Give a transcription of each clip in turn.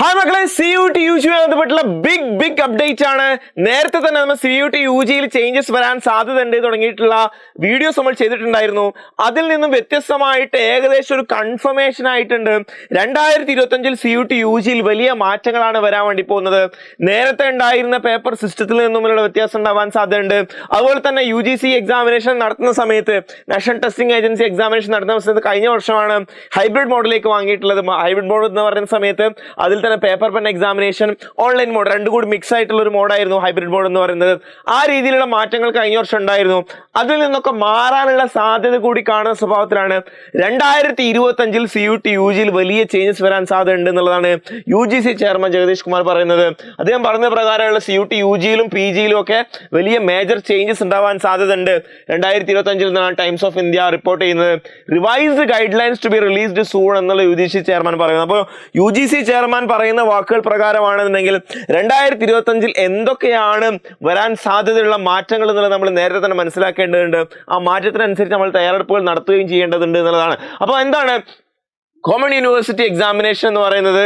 Hi മക്കളെ C U T U ജിയുമായി ബന്ധപ്പെട്ടുള്ള ബിഗ് ബിഗ് അപ്ഡേറ്റ് ആണ്. നേരത്തെ തന്നെ നമ്മൾ സി യു ടി യു ജിയിൽ ചേഞ്ചസ് വരാൻ സാധ്യതയുണ്ട് തുടങ്ങിയിട്ടുള്ള വീഡിയോസ് നമ്മൾ ചെയ്തിട്ടുണ്ടായിരുന്നു. അതിൽ നിന്നും വ്യത്യസ്തമായിട്ട് ഏകദേശം ഒരു കൺഫർമേഷൻ ആയിട്ടുണ്ട്. രണ്ടായിരത്തി ഇരുപത്തഞ്ചിൽ സി യു ടി യു ജിയിൽ വലിയ മാറ്റങ്ങളാണ് വരാൻ വേണ്ടി പോകുന്നത്. നേരത്തെ ഉണ്ടായിരുന്ന പേപ്പർ സിസ്റ്റത്തിൽ നിന്നും ഉള്ള വ്യത്യാസം ഉണ്ടാവാൻ സാധ്യതയുണ്ട്. അതുപോലെ തന്നെ യു ജി സി എക്സാമിനേഷൻ നടത്തുന്ന സമയത്ത് നാഷണൽ ടെസ്റ്റിംഗ് ഏജൻസി എക്സാമിനേഷൻ നടത്തുന്ന സമയത്ത് കഴിഞ്ഞ വർഷമാണ് ഹൈബ്രിഡ് മോഡലിലേക്ക് വാങ്ങിയിട്ടുള്ളത്. ഹൈബ്രിഡ് മോഡ് എന്ന് പറയുന്ന സമയത്ത് അതിൽ തന്നെ paper pen examination online mode രണ്ടും കൂടി മിക്സ് ആയിട്ടുള്ള ഒരു മോഡായിരുന്നു ഹൈബ്രിഡ് മോഡ് എന്ന് പറയുന്നത്. ആ രീതിയിലുള്ള മാറ്റങ്ങൾ കഴിഞ്ഞ വർഷം ഉണ്ടായിരുന്നു. അതിൽ നിന്നൊക്കെ മാറാനുള്ള സാധ്യത കൂടി കാണുന്ന സ്വഭാവത്തിലാണ് രണ്ടായിരത്തി ഇരുപത്തി അഞ്ചിൽ സി യു ടി യു ജിയിൽ വലിയ ചേഞ്ചസ് വരാൻ സാധ്യത ഉണ്ട് എന്നുള്ളതാണ് U G C chairman Jagadish Kumar പറയുന്നത്. അദ്ദേഹം പറഞ്ഞ പ്രകാരമുള്ള സി യു ടി യു ജിയിലും പി ജിയിലും ഒക്കെ വലിയ മേജർ ചേഞ്ചസ് ഉണ്ടാവാൻ സാധ്യത ഉണ്ട്. രണ്ടായിരത്തി ഇരുപത്തി അഞ്ചിൽ നിന്നാണ് ടൈംസ് ഓഫ് ഇന്ത്യ റിപ്പോർട്ട് ചെയ്യുന്നത്. Revised guidelines to be released soon എന്നുള്ള യു ജി സി ചെയർമാൻ പറയുന്നത്. അപ്പോൾ യു ജി സി ചെയർമാൻ പറയുന്ന വാക്കുകൾ പ്രകാരമാണെന്നുണ്ടെങ്കിൽ രണ്ടായിരത്തി ഇരുപത്തഞ്ചിൽ എന്തൊക്കെയാണ് വരാൻ സാധ്യതയുള്ള മാറ്റങ്ങൾ എന്നുള്ളത് നമ്മൾ നേരത്തെ തന്നെ മനസ്സിലാക്കേണ്ടതുണ്ട്. ആ മാറ്റത്തിനനുസരിച്ച് നമ്മൾ തയ്യാറെടുപ്പുകൾ നടത്തുകയും ചെയ്യേണ്ടതുണ്ട് എന്നുള്ളതാണ്. അപ്പോൾ എന്താണ്? കോമൺ യൂണിവേഴ്സിറ്റി എക്സാമിനേഷൻ എന്ന് പറയുന്നത്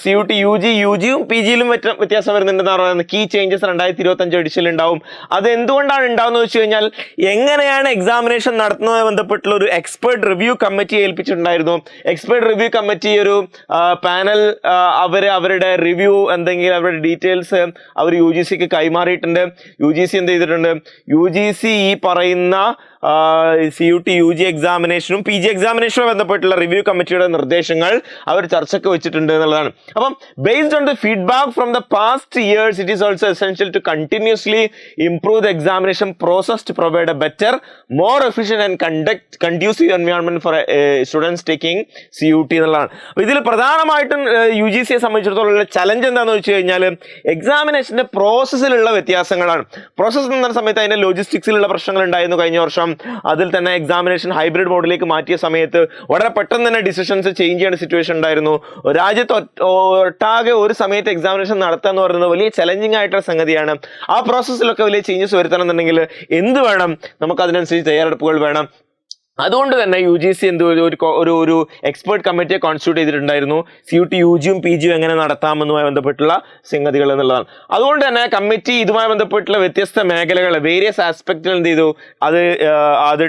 C U T U G U ജിയും പി ജിയിലും വ്യത്യാസം വരുന്നുണ്ടെന്ന് പറയുന്നത്. കീ ചേഞ്ചസ് രണ്ടായിരത്തി ഇരുപത്തി അഞ്ച് എഡിഷനിൽ ഉണ്ടാവും. അത് എന്തുകൊണ്ടാണ് ഉണ്ടാവുന്നത് വെച്ച് കഴിഞ്ഞാൽ എങ്ങനെയാണ് എക്സാമിനേഷൻ നടത്തുന്നതുമായി ബന്ധപ്പെട്ടുള്ള ഒരു എക്സ്പേർട്ട് റിവ്യൂ കമ്മിറ്റി ഏൽപ്പിച്ചിട്ടുണ്ടായിരുന്നു. എക്സ്പേർട്ട് റിവ്യൂ കമ്മിറ്റി ഒരു പാനൽ അവർ അവരുടെ റിവ്യൂ എന്തെങ്കിലും അവരുടെ ഡീറ്റെയിൽസ് അവർ യു ജി സിക്ക് കൈമാറിയിട്ടുണ്ട്. യു ജി സി എന്ത് ചെയ്തിട്ടുണ്ട്? യു ജി സി ഈ പറയുന്ന C U T U G എക്സാമിനേഷനും P G എക്സാമിനേഷനും ബന്ധപ്പെട്ടുള്ള റിവ്യൂ കമ്മിറ്റിയുടെ നിർദ്ദേശങ്ങൾ അവർ ചർച്ചയ്ക്ക് വെച്ചിട്ടുണ്ട് എന്നുള്ളതാണ്. അപ്പം based on the feedback from the past years it is also essential to continuously improve the examination process to provide a better more efficient and conduct conducive environment for students taking C U T എന്നുള്ളതാണ്. അപ്പോൾ ഇതിൽ പ്രധാനമായിട്ടും U G സിയെ സംബന്ധിച്ചിടത്തോളം challenge എന്താണെന്ന് വെച്ച് കഴിഞ്ഞാൽ എക്സാമിനേഷന്റെ പ്രോസസ്സിലുള്ള വ്യത്യാസങ്ങളാണ്. Process എന്ന സമയത്ത് അതിന്റെ ലോജിസ്റ്റിക്സിലുള്ള പ്രശ്നങ്ങൾ ഉണ്ടായിരുന്നു കഴിഞ്ഞ വർഷം. അതിൽ തന്നെ എക്സാമിനേഷൻ ഹൈബ്രിഡ് മോഡിലേക്ക് മാറ്റിയ സമയത്ത് വളരെ പെട്ടെന്ന് തന്നെ ഡിസിഷൻസ് ചേഞ്ച് ചെയ്യുന്ന സിറ്റുവേഷൻ ഉണ്ടായിരുന്നു. രാജ്യത്ത് ഒട്ടാകെ ഒരു സമയത്ത് എക്സാമിനേഷൻ നടത്തുക എന്ന് പറയുന്നത് വലിയ ചലഞ്ചിങ് ആയിട്ടുള്ള സംഗതിയാണ്. ആ പ്രോസസ്സിലൊക്കെ വലിയ ചേഞ്ചസ് വരുത്തണം എന്നുണ്ടെങ്കിൽ എന്ത് വേണം? നമുക്ക് അതിനനുസരിച്ച് തയ്യാറെടുപ്പുകൾ വേണം. അതുകൊണ്ട് തന്നെ യു ജി സി എന്ത് ഒരു ഒരു എക്സ്പേർട്ട് കമ്മിറ്റിയെ കോൺസ്റ്റിറ്റ്യൂട്ട് ചെയ്തിട്ടുണ്ടായിരുന്നു. സി യു ടി യു ജിയും പി ജിയും എങ്ങനെ നടത്താമെന്നുമായി ബന്ധപ്പെട്ടുള്ള സംഗതികൾ എന്നുള്ളതാണ്. അതുകൊണ്ട് തന്നെ കമ്മിറ്റി ഇതുമായി ബന്ധപ്പെട്ടുള്ള വ്യത്യസ്ത മേഖലകൾ വേരിയസ് ആസ്പെക്റ്റുകൾ എന്ത് ചെയ്തു? അത് അത്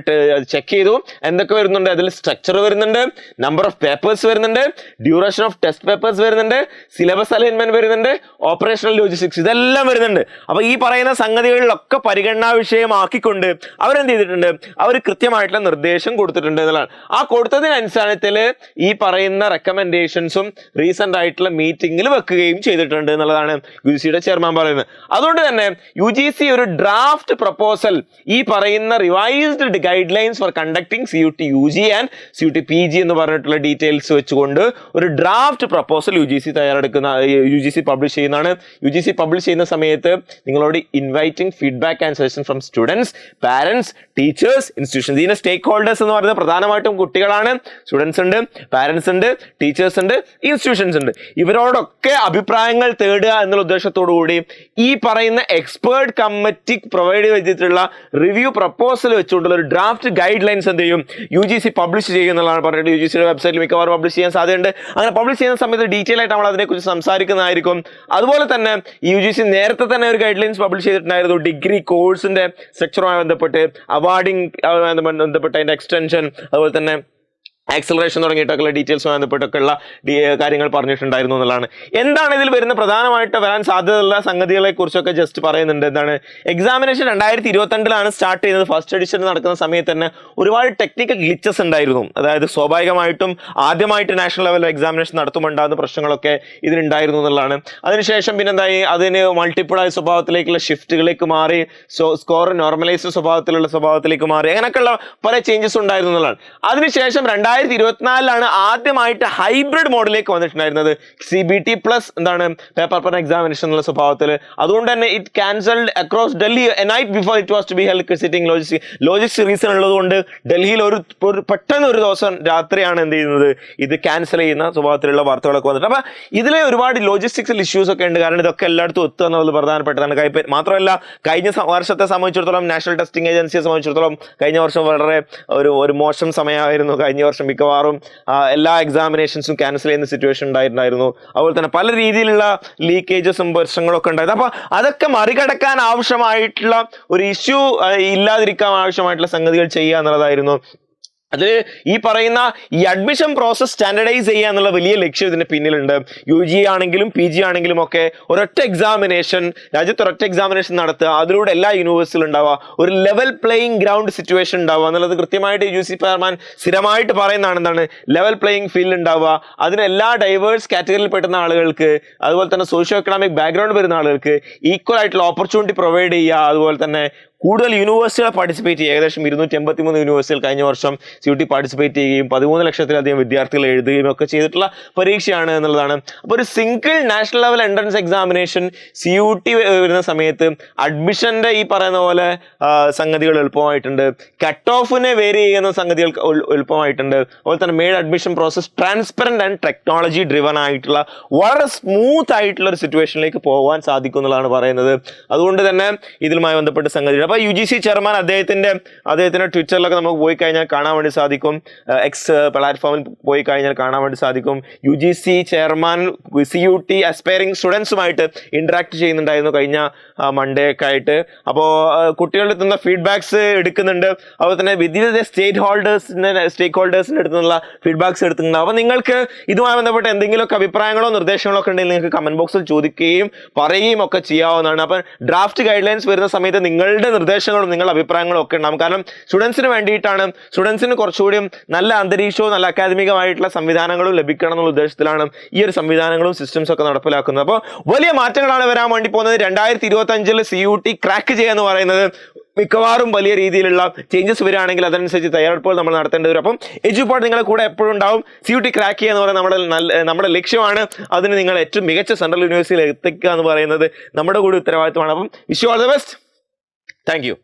ചെക്ക് ചെയ്തു. എന്തൊക്കെ വരുന്നുണ്ട്? അതിൽ സ്ട്രക്ചർ വരുന്നുണ്ട്. നമ്പർ ഓഫ് പേപ്പേഴ്സ് വരുന്നുണ്ട്. ഡ്യൂറേഷൻ ഓഫ് ടെസ്റ്റ് പേപ്പേഴ്സ് വരുന്നുണ്ട്. സിലബസ് അലൈൻമെന്റ് വരുന്നുണ്ട്. ഓപ്പറേഷണൽ ലോജിസ്റ്റിക്സ് ഇതെല്ലാം വരുന്നുണ്ട്. അപ്പോൾ ഈ പറയുന്ന സംഗതികളിലൊക്കെ പരിഗണനാ വിഷയമാക്കിക്കൊണ്ട് അവരെന്ത് ചെയ്തിട്ടുണ്ട്? അവർ കൃത്യമായിട്ടുള്ള നിർദ്ദേശം കൊടുത്തിട്ടുണ്ട് എന്നുള്ളതാണ്. ആ കൊടുത്തതിനനുസരണത്തിൽ ഈ പറയുന്ന റെക്കമെൻഡേഷൻസും റീസെന്റ് ആയിട്ടുള്ള മീറ്റിംഗിൽ വെക്കുകയും ചെയ്തിട്ടുണ്ട് എന്നുള്ളതാണ് യു സിയുടെ ചെയർമാൻ പറയുന്നത്. അതുകൊണ്ട് തന്നെ യു ജി സി ഒരു ഡ്രാഫ്റ്റ് പ്രപ്പോസൽ ഈ പറയുന്ന revised guidelines for conducting C U T U G and C U T P G എന്ന് പറഞ്ഞിട്ടുള്ള ഡീറ്റെയിൽസ് വെച്ചുകൊണ്ട് ഒരു draft proposal U G C തയ്യാറെടുക്കുന്ന യു ജി സി പബ്ലിഷ് ചെയ്യുന്നതാണ്. യു ജി സി പബ്ലിഷ് ചെയ്യുന്ന സമയത്ത് നിങ്ങളോട് inviting feedback and suggestion from students parents teachers institution ഇതിന്റെ സ്റ്റേക്ക് ഹോൾഡേഴ്സ് എന്ന് പറയുന്നത് പ്രധാനമായിട്ടും കുട്ടികളാണ് സ്റ്റുഡൻസ് ഉണ്ട് പാരൻസ് ഉണ്ട് ടീച്ചേഴ്സ് ഉണ്ട് ഇൻസ്റ്റിറ്റ്യൂഷൻസ് ഉണ്ട്. ഇവരോടൊക്കെ അഭിപ്രായങ്ങൾ തേടുക എന്നുള്ള ഉദ്ദേശത്തോടു കൂടി ഈ പറയുന്ന എക്സ്പേർട്ട് കമ്മിറ്റി പ്രൊവൈഡ് ചെയ്തിട്ടുള്ള റിവ്യൂ പ്രപ്പോസൽ വെച്ചുകൊണ്ടുള്ള ഒരു ഡ്രാഫ്റ്റ് ഗൈഡ് ലൈൻസ് എന്ത് ചെയ്യും? യു ജി സി പബ്ലിഷ് ചെയ്യുന്നതാണ് പറഞ്ഞിട്ട് യു ജി സിയുടെ വെബ്സൈറ്റിൽ മിക്കവാറും പബ്ലിഷ് ചെയ്യാൻ സാധ്യതയുണ്ട്. അങ്ങനെ പബ്ലിഷ് ചെയ്യുന്ന സമയത്ത് ഡീറ്റെയിൽ ആയിട്ട് നമ്മൾ അതിനെക്കുറിച്ച് സംസാരിക്കുന്നതായിരിക്കും. അതുപോലെ തന്നെ യു ജി സി നേരത്തെ തന്നെ ഒരു ഗൈഡ് ലൈൻസ് പബ്ലിഷ് ചെയ്തിട്ടുണ്ടായിരുന്നു ഡിഗ്രി കോഴ്സിന്റെ സ്ട്രക്ചറുമായി ബന്ധപ്പെട്ട് അവാർഡിംഗ് ബന്ധപ്പെട്ട് അതിന്റെ എക്സ്റ്റൻഷൻ അതുപോലെ തന്നെ ആക്സലറേഷൻ തുടങ്ങിയിട്ടൊക്കെയുള്ള ഡീറ്റെയിൽസ് ബന്ധപ്പെട്ടൊക്കെയുള്ള കാര്യങ്ങൾ പറഞ്ഞിട്ടുണ്ടായിരുന്നു എന്നുള്ളതാണ്. എന്താണ് ഇതിൽ വരുന്ന പ്രധാനമായിട്ട് വരാൻ സാധ്യതയുള്ള സംഗതികളെ കുറിച്ചൊക്കെ ജസ്റ്റ് പറയുന്നുണ്ട്. എന്താണ്? എക്സാമിനേഷൻ രണ്ടായിരത്തി ഇരുപത്തിരണ്ടിലാണ് സ്റ്റാർട്ട് ചെയ്യുന്നത്. ഫസ്റ്റ് എഡിഷൻ നടക്കുന്ന സമയത്ത് തന്നെ ഒരുപാട് ടെക്നിക്കൽ ഗ്ലിച്ചസ് ഉണ്ടായിരുന്നു. അതായത് സ്വാഭാവികമായിട്ടും ആദ്യമായിട്ട് നാഷണൽ ലെവൽ എക്സാമിനേഷൻ നടത്തുമുണ്ടാകുന്ന പ്രശ്നങ്ങളൊക്കെ ഇതിനുണ്ടായിരുന്നു എന്നുള്ളതാണ്. അതിനുശേഷം പിന്നെ എന്തായി അതിന് മൾട്ടിപ്പിൾ ആയ സ്വഭാവത്തിലേക്കുള്ള ഷിഫ്റ്റുകളിലേക്ക് മാറി സ്കോർ നോർമലൈസ്ഡ് സ്വഭാവത്തിലുള്ള സ്വഭാവത്തിലേക്ക് മാറി അങ്ങനെയൊക്കെയുള്ള പല ചേഞ്ചസ് ഉണ്ടായിരുന്നു എന്നുള്ളതാണ്. അതിനുശേഷം രണ്ടായിരത്തി ഇരുപത്തിനാലിലാണ് ആദ്യമായിട്ട് ഹൈബ്രിഡ് മോഡലിലേക്ക് വന്നിട്ടുണ്ടായിരുന്നത്. സി ബി ടി പ്ലസ് എന്താണ്? പേപ്പർ പെൻ എക്സാമിനേഷൻ എന്നുള്ള സ്വഭാവത്തിൽ അതുകൊണ്ട് തന്നെ it cancelled across Delhi night before it was to be held sitting logistic logistic reason ഉള്ളതുകൊണ്ട് ഡൽഹിയിൽ ഒരു പെട്ടെന്ന് ഒരു ദിവസം രാത്രിയാണ് എന്ത് ചെയ്യുന്നത്? ഇത് ക്യാൻസൽ ചെയ്യുന്ന സ്വഭാവത്തിലുള്ള വാർത്തകളൊക്കെ വന്നിട്ട് അപ്പൊ ഇതിലെ ഒരുപാട് ലോജിസ്റ്റിക്സിൽ ഇഷ്യൂസ് ഒക്കെ ഉണ്ട്. കാരണം ഇതൊക്കെ എല്ലായിടത്തും എത്തുക എന്നുള്ളത് പ്രധാനപ്പെട്ടതാണ്. മാത്രമല്ല കഴിഞ്ഞ വർഷത്തെ സംബന്ധിച്ചിടത്തോളം നാഷണൽ ടെസ്റ്റിംഗ് ഏജൻസിയെ സംബന്ധിച്ചിടത്തോളം കഴിഞ്ഞ വർഷം വളരെ ഒരു ഒരു മോശം സമയമായിരുന്നു. കഴിഞ്ഞ വർഷം മിക്കവാറും എല്ലാ എക്സാമിനേഷൻസും ക്യാൻസൽ ചെയ്യുന്ന സിറ്റുവേഷൻ ഉണ്ടായിട്ടുണ്ടായിരുന്നു. അതുപോലെ തന്നെ പല രീതിയിലുള്ള ലീക്കേജസും പ്രശ്നങ്ങളൊക്കെ ഉണ്ടായിരുന്നു. അപ്പോൾ അതൊക്കെ മറികടക്കാൻ ആവശ്യമായിട്ടുള്ള ഒരു ഇഷ്യൂ ഇല്ലാതിരിക്കാൻ ആവശ്യമായിട്ടുള്ള സംഗതികൾ ചെയ്യുക എന്നുള്ളതായിരുന്നു അത് ഈ പറയുന്ന ഈ അഡ്മിഷൻ പ്രോസസ് സ്റ്റാൻഡർഡൈസ് ചെയ്യുക എന്നുള്ള വലിയ ലക്ഷ്യം ഇതിന്റെ പിന്നിലുണ്ട്. യു ജി ആണെങ്കിലും പി ജി ആണെങ്കിലും ഒക്കെ ഒരൊറ്റ എക്സാമിനേഷൻ രാജ്യത്ത് ഒരൊറ്റ എക്സാമിനേഷൻ നടത്തുക അതിലൂടെ എല്ലാ യൂണിവേഴ്സിലും ഉണ്ടാവുക ഒരു ലെവൽ പ്ലേയിങ് ഗ്രൗണ്ട് സിറ്റുവേഷൻ ഉണ്ടാവുക എന്നുള്ളത് കൃത്യമായിട്ട് യു സി ചെയർമാൻ സ്ഥിരമായിട്ട് പറയുന്നതാണ് എന്താണ്? ലെവൽ പ്ലേയിങ് ഫീൽഡ് ഉണ്ടാവുക. അതിന് എല്ലാ ഡൈവേഴ്സ് കാറ്റഗറിയിൽ പെട്ടുന്ന ആളുകൾക്ക് അതുപോലെ തന്നെ സോഷ്യോ എക്കണോമിക് ബാക്ക്ഗ്രൗണ്ട് വരുന്ന ആളുകൾക്ക് ഈക്വൽ ആയിട്ടുള്ള ഓപ്പർച്യൂണിറ്റി പ്രൊവൈഡ് ചെയ്യുക അതുപോലെ തന്നെ കൂടുതൽ യൂണിവേഴ്സിറ്റികൾ പാർട്ടിസിപ്പേറ്റ് ചെയ്യുക. ഏകദേശം ഇരുന്നൂറ്റി എൺപത്തി മൂന്ന് യൂണിവേഴ്സിറ്റികൾ കഴിഞ്ഞ വർഷം സി യു ടി പാർട്ടിസിപ്പേറ്റ് ചെയ്യുകയും പതിമൂന്ന് ലക്ഷത്തിലധികം വിദ്യാർത്ഥികൾ എഴുതുകയും ഒക്കെ ചെയ്തിട്ടുള്ള പരീക്ഷയാണ് എന്നുള്ളതാണ്. അപ്പോൾ ഒരു single national level entrance examination C U T വരുന്ന സമയത്ത് അഡ്മിഷന്റെ ഈ പറയുന്ന പോലെ സംഗതികൾ എളുപ്പമായിട്ടുണ്ട്. കട്ട് ഓഫിനെ വേരി ചെയ്യുന്ന സംഗതികൾ എളുപ്പമായിട്ടുണ്ട്. അതുപോലെ തന്നെ made admission process transparent and technology driven ആയിട്ടുള്ള വളരെ സ്മൂത്ത് ആയിട്ടുള്ള ഒരു സിറ്റുവേഷനിലേക്ക് പോകാൻ സാധിക്കും എന്നുള്ളതാണ് പറയുന്നത്. അതുകൊണ്ട് തന്നെ ഇതിലുമായി ബന്ധപ്പെട്ട സംഗതികൾ അപ്പോൾ യു ജി സി ചെയർമാൻ അദ്ദേഹത്തിന്റെ അദ്ദേഹത്തിന്റെ ട്വിറ്ററിലൊക്കെ നമുക്ക് പോയി കഴിഞ്ഞാൽ കാണാൻ വേണ്ടി സാധിക്കും. എക്സ് പ്ലാറ്റ്ഫോമിൽ പോയി കഴിഞ്ഞാൽ കാണാൻ വേണ്ടി സാധിക്കും. U G C chairman C U T aspiring സ്റ്റുഡൻസുമായിട്ട് interact ചെയ്യുന്നുണ്ടായിരുന്നു കഴിഞ്ഞ മൺഡേ ഒക്കെ ആയിട്ട്. അപ്പോൾ കുട്ടികളുടെ എത്തുന്ന ഫീഡ്ബാക്സ് എടുക്കുന്നുണ്ട്. അതുപോലെ തന്നെ വിവിധ സ്റ്റേറ്റ് ഹോൾഡേഴ്സിന്റെ സ്റ്റേക്ക് ഹോൾഡേഴ്സിന്റെ അടുത്തുനിന്നുള്ള ഫീഡ്ബാക്സ് എടുക്കുന്നുണ്ട് അപ്പോൾ നിങ്ങൾക്ക് ഇതുമായി ബന്ധപ്പെട്ട എന്തെങ്കിലുമൊക്കെ അഭിപ്രായങ്ങളോ നിർദ്ദേശങ്ങളോ ഒക്കെ ഉണ്ടെങ്കിൽ നിങ്ങൾക്ക് കമന്റ് ബോക്സിൽ ചോദിക്കുകയും പറയുകയും ഒക്കെ ചെയ്യാവുന്നതാണ്. അപ്പം ഡ്രാഫ്റ്റ് ഗൈഡ് ലൈൻസ് വരുന്ന സമയത്ത് നിങ്ങളുടെ നിർദ്ദേശങ്ങളും നിങ്ങളുടെ അഭിപ്രായങ്ങളും ഒക്കെ ഉണ്ടാകും കാരണം സ്റ്റുഡൻസിന് വേണ്ടിയിട്ടാണ് സ്റ്റുഡൻസിന് കുറച്ചുകൂടിയും നല്ല അന്തരീക്ഷവും നല്ല അക്കാദമികമായിട്ടുള്ള സംവിധാനങ്ങളും ലഭിക്കണം എന്നുള്ള ഉദ്ദേശത്തിലാണ് ഈ ഒരു സംവിധാനങ്ങളും സിസ്റ്റംസ് ഒക്കെ നടപ്പിലാക്കുന്നത്. അപ്പോൾ വലിയ മാറ്റങ്ങളാണ് വരാൻ വേണ്ടി പോകുന്നത്. രണ്ടായിരത്തി ഇരുപത്തി അഞ്ചിൽ സി യു ടി ക്രാക്ക് ചെയ്യുക എന്ന് പറയുന്നത് മിക്കവാറും വലിയ രീതിയിലുള്ള ചേഞ്ചസ് വരികയാണെങ്കിൽ അതനുസരിച്ച് തയ്യാറെടുപ്പുകൾ നമ്മൾ നടത്തേണ്ടി വരും. അപ്പം എജുപാട് നിങ്ങളെ കൂടെ എപ്പോഴും ഉണ്ടാവും. സി യു ടി ക്രാക്ക് ചെയ്യുക എന്ന് പറയുന്നത് നമ്മുടെ നല്ല നമ്മുടെ ലക്ഷ്യമാണ്. അതിന് നിങ്ങൾ ഏറ്റവും മികച്ച സെൻട്രൽ യൂണിവേഴ്സിറ്റിയിൽ എത്തിക്കുക എന്ന് പറയുന്നത് നമ്മുടെ കൂടി ഉത്തരവാദിത്തമാണ് അപ്പം wish all the best thank you